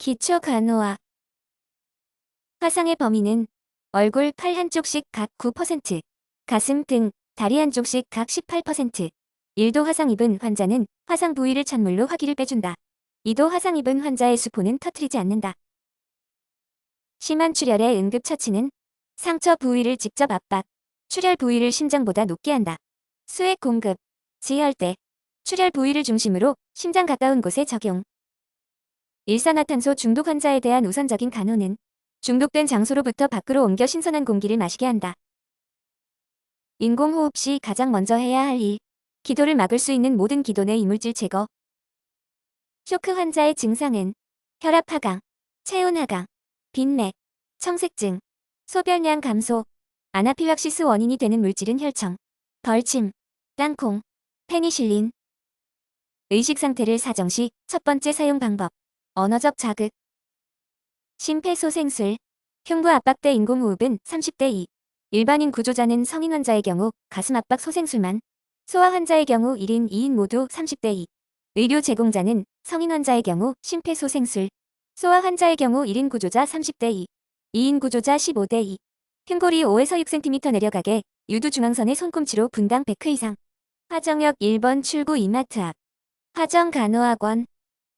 기초 간호학 화상의 범위는 얼굴, 팔 한쪽씩 각 9%, 가슴 등, 다리 한쪽씩 각 18%. 1도 화상 입은 환자는 화상 부위를 찬물로 화기를 빼준다. 2도 화상 입은 환자의 수포는 터트리지 않는다. 심한 출혈의 응급처치는 상처 부위를 직접 압박, 출혈 부위를 심장보다 높게 한다. 수액 공급, 지혈대, 출혈 부위를 중심으로 심장 가까운 곳에 적용. 일산화탄소 중독 환자에 대한 우선적인 간호는 중독된 장소로부터 밖으로 옮겨 신선한 공기를 마시게 한다. 인공호흡 시 가장 먼저 해야 할 일, 기도를 막을 수 있는 모든 기도 내 이물질 제거. 쇼크 환자의 증상은 혈압 하강, 체온 하강, 빈맥, 청색증, 소변량 감소, 아나필락시스 원인이 되는 물질은 혈청, 벌침, 땅콩, 페니실린. 의식 상태를 사정 시 첫 번째 사용 방법, 언어적 자극. 심폐소생술, 흉부 압박대 인공호흡은 30대 2. 일반인 구조자는 성인 환자의 경우 가슴 압박 소생술만, 소아 환자의 경우 1인 2인 모두 30대 2. 의료 제공자는 성인 환자의 경우 심폐소생술, 소아 환자의 경우 1인 구조자 30대 2, 2인 구조자 15대 2. 흉골이 5에서 6cm 내려가게 유두 중앙선의 손꿈치로 분당 100회 이상. 화정역 1번 출구 이마트 앞. 화정 간호학원